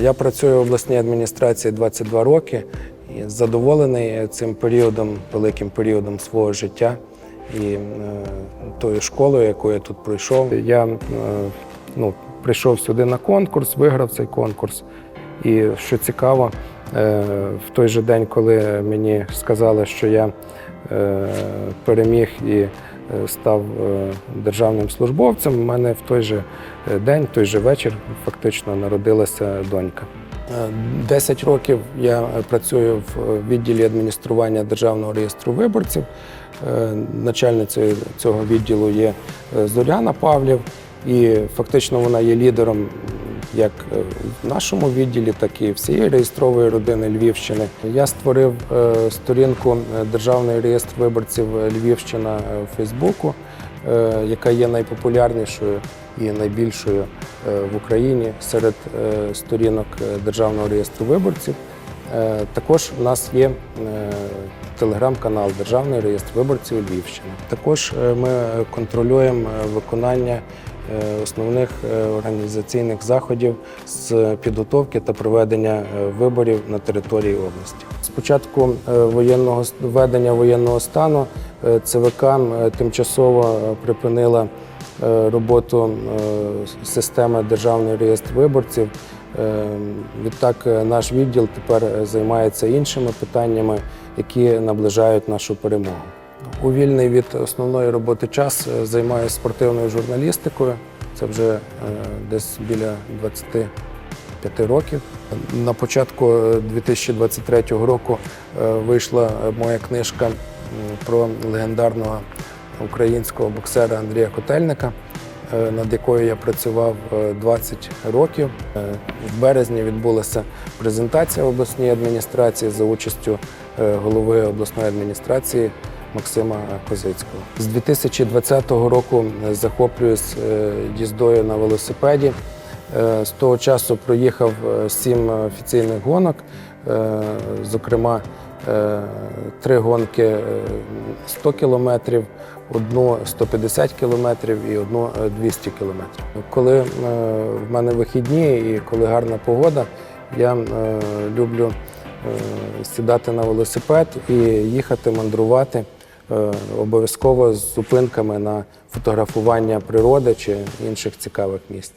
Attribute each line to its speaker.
Speaker 1: Я працюю в обласній адміністрації 22 роки і задоволений цим періодом, великим періодом свого життя і е, тою школою, яку я тут пройшов. Я е, ну, прийшов сюди на конкурс, виграв цей конкурс. І що цікаво, е, в той же день, коли мені сказали, що я переміг і став е, державним службовцем, у мене в той же е, день, в той же вечір фактично народилася донька. Е, Десять років я е, працюю в відділі адміністрування Державного реєстру виборців. Е, Начальницею цього відділу є е, Зоряна Павлів, і фактично вона є лідером як е, в нашому відділі, так і всієї реєстрової родини Львівщини. Я створив е, сторінку е, Державний реєстр виборців Львівщина у Фейсбуку, яка є найпопулярнішою і найбільшою в Україні серед сторінок Державного реєстру виборців. Також у нас є телеграм-канал Державний реєстр виборців Львівщина. Також ми контролюємо виконання основних е, організаційних заходів з підготовки та проведення е, виборів на території області. З початку е, воєнного введення воєнного стану е, ЦВК е, тимчасово е, припинила е, роботу е, системи Державний реєстр виборців. Е, Відтак, е, наш відділ тепер е, займається іншими питаннями, які наближають нашу перемогу. У вільний від основної роботи час е, займаюся спортивною журналістикою. Це вже е, десь біля 25 років. На початку е, 2023 року е, вийшла е, моя книжка про легендарного українського боксера Андрія Котельника, над якою я працював е, 20 років. В березні відбулася презентація в обласній адміністрації за участю голови обласної адміністрації Максима Козицького. З 2020 року е, захоплююсь е, їздою на велосипеді. Е, З того часу проїхав сім офіційних гонок, зокрема, три гонки е, 100 кілометрів, одну 150 кілометрів і одну е, 200 кілометрів. Коли в мене вихідні і коли гарна погода, я люблю сідати на велосипед і їхати мандрувати. Е, Обов'язково з зупинками на фотографування природи чи інших цікавих місць.